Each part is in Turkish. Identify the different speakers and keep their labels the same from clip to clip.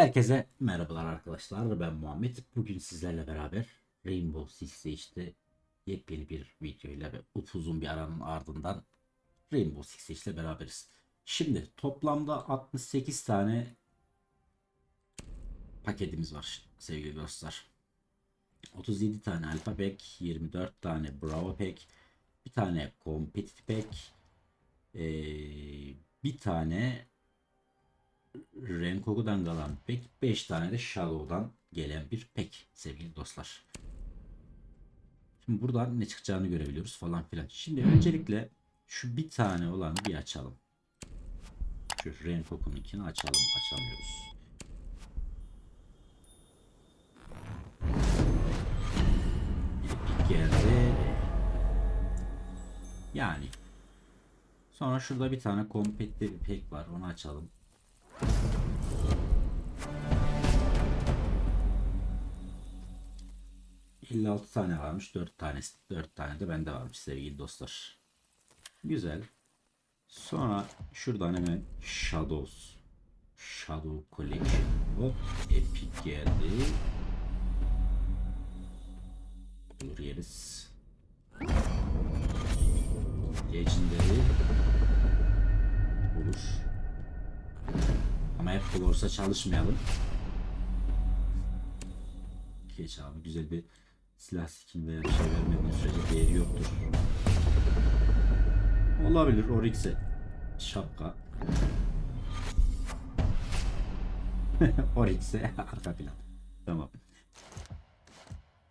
Speaker 1: Herkese merhabalar arkadaşlar. Ben Muhammed. Bugün sizlerle beraber Rainbow Six Siege'de yepyeni bir videoyla ve upuzun bir aranın ardından Rainbow Six Siege ile beraberiz. Şimdi toplamda 68 tane paketimiz var sevgili dostlar. 37 tane Alpha Pack, 24 tane Bravo Pack, bir tane Competitive Pack, ee, bir tane Renkoku'dan kalan pek 5 tane de Shadow'dan gelen bir pek sevgili dostlar. Şimdi buradan ne çıkacağını görebiliyoruz falan filan. Şimdi öncelikle şu bir tane olanı bir açalım. Şu Renkoku'nunkini açalım. Açamıyoruz. Geldi. Yani. Sonra şurada bir tane kompetli bir pek var. Onu açalım. 56 tane varmış. 4 tanesi 4 tane de bende varmış sevgili dostlar. Güzel. Sonra şuradan hemen Shadows Shadow Collection. Hop Epic geldi. Olur yeriz. Legendary olur. Ama hep olursa çalışmayalım. Geç abi güzel bir silah skin veya bir şey vermediğin sürece değeri yoktur. Olabilir Oryx'e. Şapka. Oryx'e arka plan. Tamam.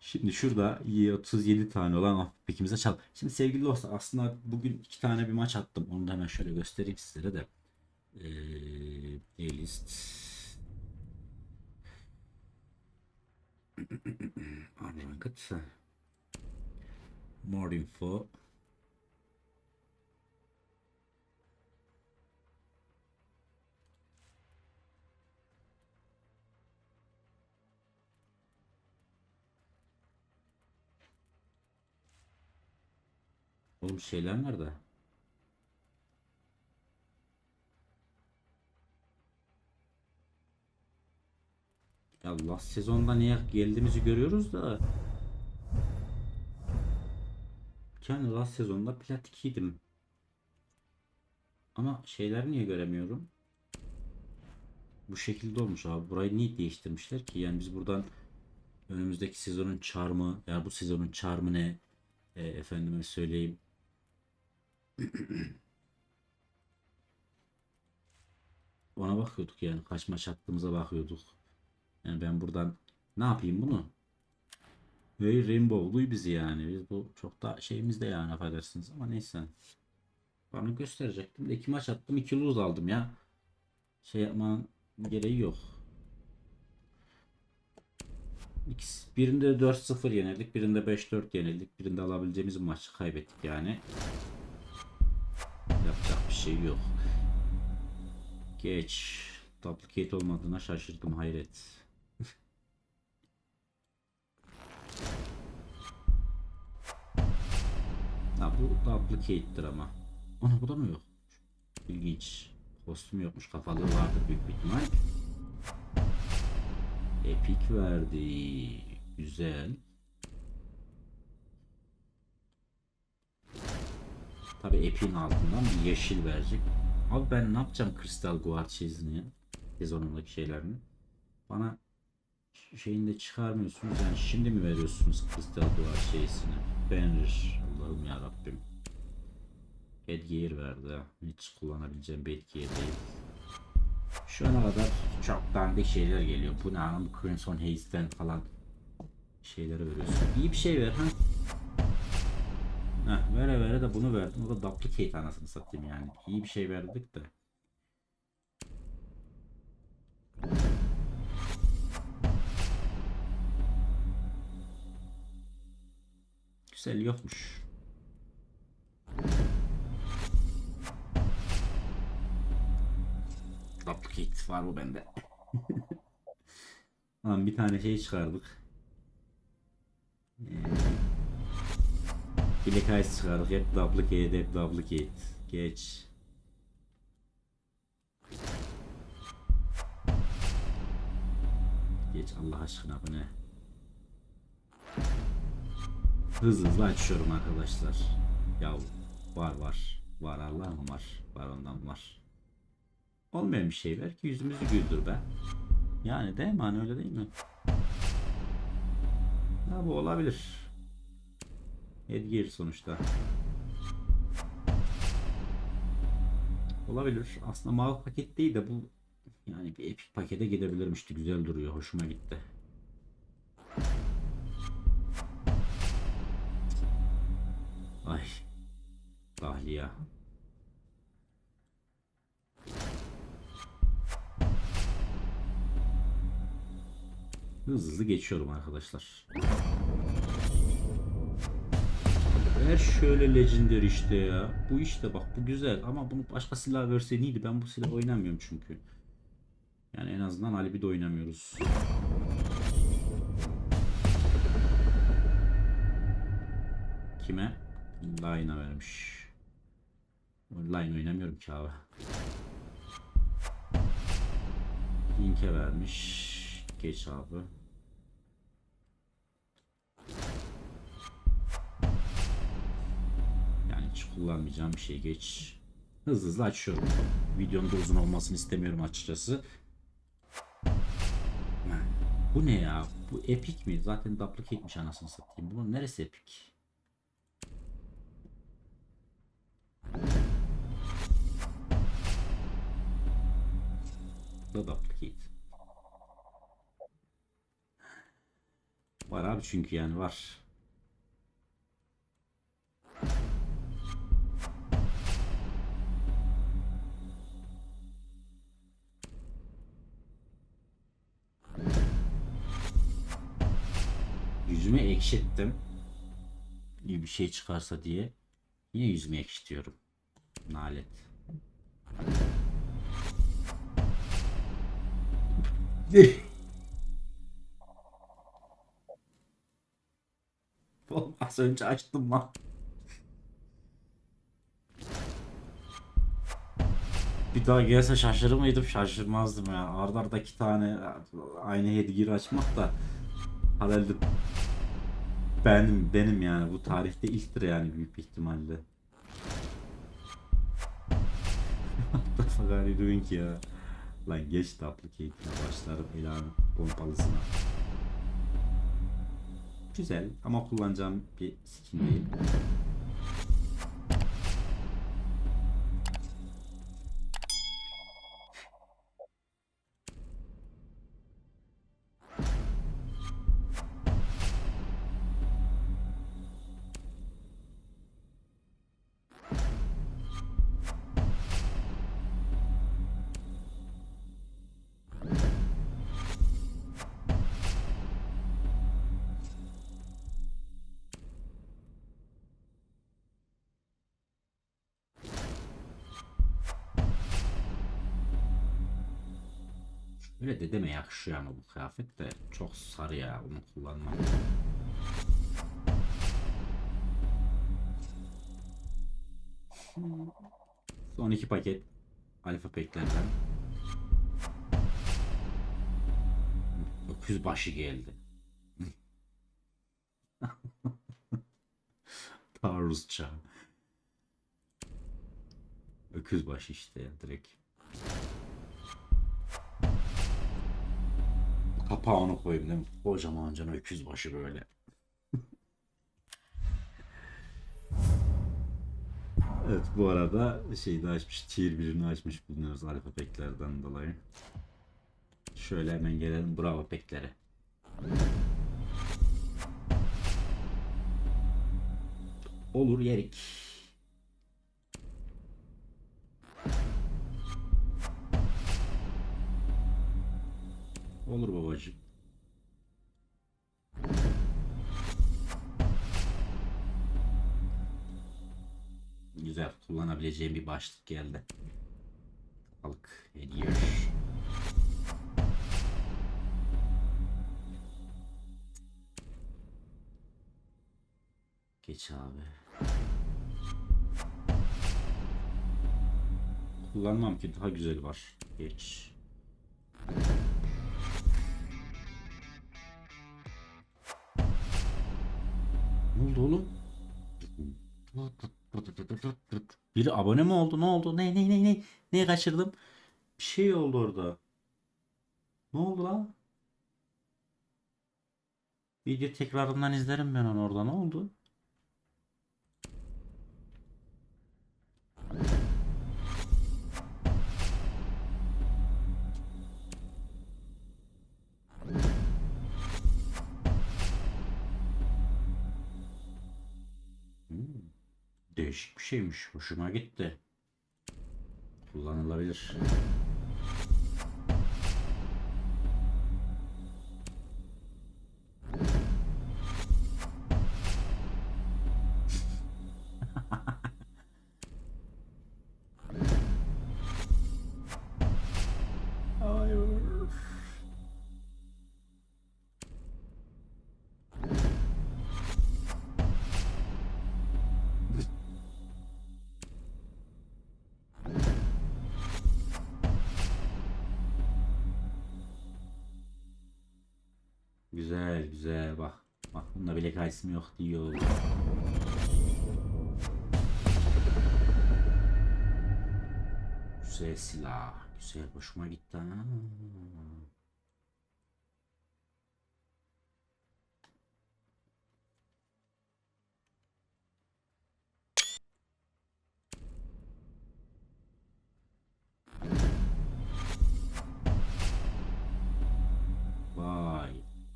Speaker 1: Şimdi şurada 37 tane olan pekimize çal. Şimdi sevgili dostlar aslında bugün iki tane bir maç attım. Onu da hemen şöyle göstereyim sizlere de. Ee, playlist Unranked. More info. Oğlum şeyler nerede? Ya last sezonda niye geldiğimizi görüyoruz da. Yani last sezonda plat 2'ydim. Ama şeyler niye göremiyorum? Bu şekilde olmuş abi. Burayı niye değiştirmişler ki? Yani biz buradan önümüzdeki sezonun charmı ya bu sezonun charmı ne? E, efendime söyleyeyim. Ona bakıyorduk yani. Kaç maç attığımıza bakıyorduk. Yani ben buradan ne yapayım bunu? Hey Rainbow'luy bizi yani. Biz bu çok da şeyimizde yani affedersiniz ama neyse. Bana gösterecektim de iki maç attım iki lose aldım ya. Şey yapmanın gereği yok. Birinde 4-0 yenildik, birinde 5-4 yenildik, birinde alabileceğimiz maçı kaybettik yani. Yapacak bir şey yok. Geç. Duplicate olmadığına şaşırdım hayret. Ha bu duplicate'tir ama. Ana bu da mı yok? İlginç. Kostüm yokmuş. Kafalığı vardır büyük bir ihtimal. Epic verdi. Güzel. Tabi Epic'in altından bir yeşil verecek. Abi ben ne yapacağım Kristal Guard şeyini ya? Sezonundaki şeylerini. Bana şeyini de çıkarmıyorsunuz. Yani şimdi mi veriyorsunuz Kristal Guard şeysini? Fenrir. Allah'ım ya Rabbim. Headgear verdi. Hiç kullanabileceğim bir headgear değil. Şu ana kadar çok dandik şeyler geliyor. Bu ne anam Crimson Haze'den falan şeyleri veriyorsun. İyi bir şey ver ha. Heh, vere vere de bunu verdim. O da duplicate anasını satayım yani. İyi bir şey verdik de. Güzel yokmuş. Duplicate var bu bende. Lan bir tane şey çıkardık. Ee, Black Ice çıkardık. Hep duplicate, hep duplicate. Geç. Geç Allah aşkına bu ne? Hızlı hızlı açıyorum arkadaşlar. Ya var var. Var Allah'ım var. Var ondan var. Olmayan bir şey ver ki yüzümüzü güldür be. Yani değil mi? Hani öyle değil mi? Ha bu olabilir. Edgir sonuçta. Olabilir. Aslında mavi paket değil de bu yani bir epik pakete gidebilirmişti. Güzel duruyor. Hoşuma gitti. Hızlı hızlı geçiyorum arkadaşlar. Ver şöyle legendary işte ya. Bu işte bak bu güzel ama bunu başka silah verse neydi? Ben bu silah oynamıyorum çünkü. Yani en azından Alibi'de oynamıyoruz. Kime? Line'a vermiş. Line oynamıyorum ki abi. Link'e vermiş. Geç abi. Kullanmayacağım bir şey geç. Hızlı hızlı açıyorum. Videonun da uzun olmasını istemiyorum açıkçası. Bu ne ya? Bu epic mi? Zaten duplicate'miş anasını satayım. Bunun neresi epic? Bu da duplicate. Var abi çünkü yani var. Yüzümü ekşittim. İyi bir şey çıkarsa diye. Yine yüzümü ekşitiyorum. Nalet. Az önce açtım lan. Bir daha gelse şaşırır mıydım? Şaşırmazdım ya. Arda iki tane aynı headgear açmak da herhalde benim benim yani bu tarihte ilktir yani büyük ihtimalle. What are you doing ya? Lan geç de applicate'ine başlarım ilan pompalısına. Güzel ama kullanacağım bir skin değil. Öyle dedeme yakışıyor ama bu kıyafet de çok sarı ya onu kullanmam. Son iki paket alfa peklerden. Öküz başı geldi. Taarruzça. Öküz başı işte ya direkt. Kapağını koyayım değil mi? Kocaman can öküz başı böyle. evet bu arada şeyi de açmış. Tier 1'ini açmış bulunuyoruz alfa peklerden dolayı. Şöyle hemen gelelim bravo peklere. Olur yerik. Olur babacığım. Güzel kullanabileceğim bir başlık geldi. Kapalık hediye. Geç abi. Kullanmam ki daha güzel var. Geç. Biri abone mi oldu? Ne oldu? Ne ne ne ne? Neyi kaçırdım? Bir şey oldu orada. Ne oldu lan? Video tekrarından izlerim ben onu orada. Ne oldu? Değişik bir şeymiş. Hoşuma gitti. Kullanılabilir. Güzel güzel bak. Bak bunda bile kaysım yok diyor. Güzel silah. Güzel hoşuma gitti. ha.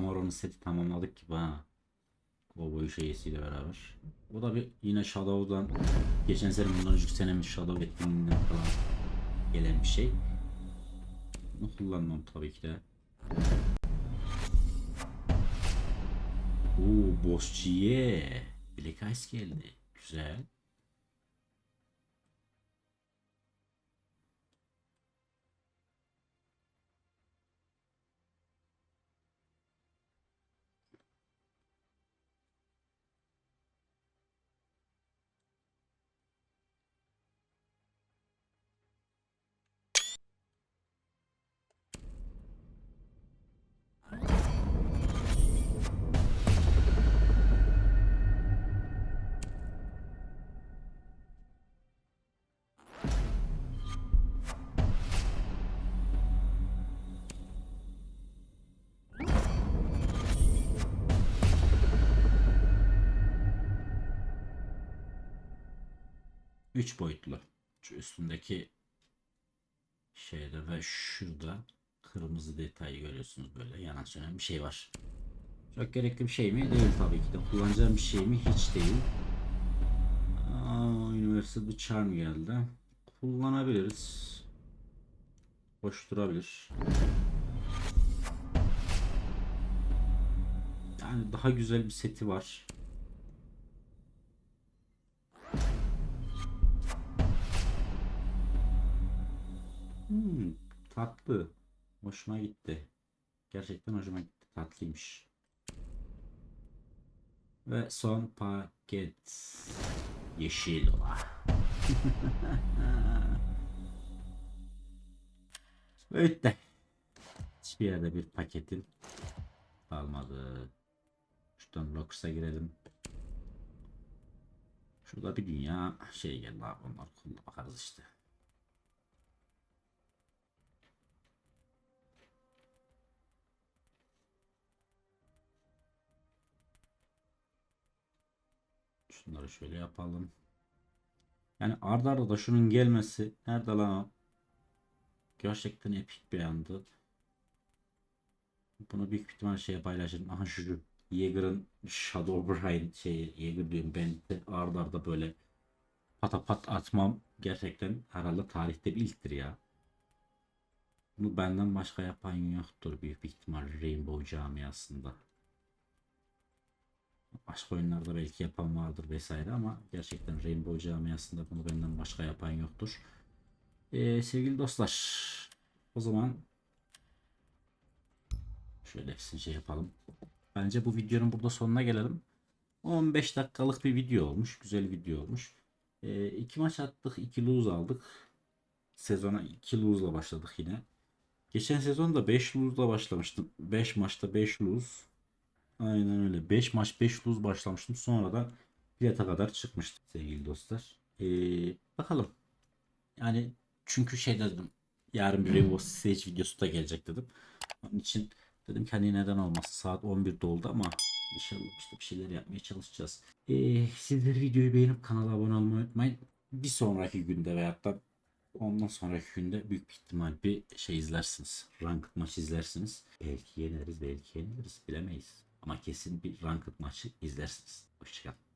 Speaker 1: Vay. Amaron'un seti tamamladık gibi ha. Cowboy şeysiyle beraber. O da bir yine Shadow'dan geçen sene bundan önceki senemin Shadow etkinliğinden falan gelen bir şey. Bunu kullanmam tabii ki de. Oo, Bosschi'ye. Black Ice geldi. Güzel. Üç boyutlu. Şu üstündeki şeyde ve şurada kırmızı detayı görüyorsunuz böyle yanan sönen bir şey var. Çok gerekli bir şey mi? Değil tabii ki de. Kullanacağım bir şey mi? Hiç değil. Aa, Universal Charm geldi. Kullanabiliriz. Hoş durabilir. Yani daha güzel bir seti var. Hmm, tatlı. Hoşuma gitti. Gerçekten hoşuma gitti. Tatlıymış. Ve son paket. Yeşil ola. Evet de. Hiçbir yerde bir paketin kalmadı. Şuradan Locks'a girelim. Şurada bir dünya şey geldi abi onlar bakarız işte. Şunları şöyle yapalım. Yani arda arda da şunun gelmesi nerede lan o? Gerçekten epik bir andı. Bunu büyük ihtimal şeye paylaşırım. Aha şu Yeager'ın Shadow Brian şey Yeager diyorum ben de arda arda böyle patapat atmam gerçekten herhalde tarihte bir ilktir ya. Bunu benden başka yapan yoktur büyük bir ihtimal Rainbow camiasında. Başka oyunlarda belki yapan vardır vesaire ama gerçekten Rainbow camiasında bunu benden başka yapan yoktur. Ee, sevgili dostlar o zaman şöyle hepsini şey yapalım. Bence bu videonun burada sonuna gelelim. 15 dakikalık bir video olmuş. Güzel video olmuş. Ee, iki maç attık. iki lose aldık. Sezona 2 lose'la başladık yine. Geçen sezonda 5 lose'la başlamıştım. 5 maçta 5 lose. Aynen öyle. 5 maç 5 lose başlamıştım. Sonra da plata kadar çıkmıştım sevgili dostlar. Ee, bakalım. Yani çünkü şey dedim. Yarın bir Rainbow Stage videosu da gelecek dedim. Onun için dedim ki hani neden olmaz. Saat 11 doldu ama inşallah işte bir şeyler yapmaya çalışacağız. Ee, sizler videoyu beğenip kanala abone olmayı unutmayın. Bir sonraki günde veyahut da ondan sonraki günde büyük bir ihtimal bir şey izlersiniz. Ranked maç izlersiniz. Belki yeneriz belki yeniliriz bilemeyiz. Ama kesin bir ranked maçı izlersiniz. Hoşçakalın.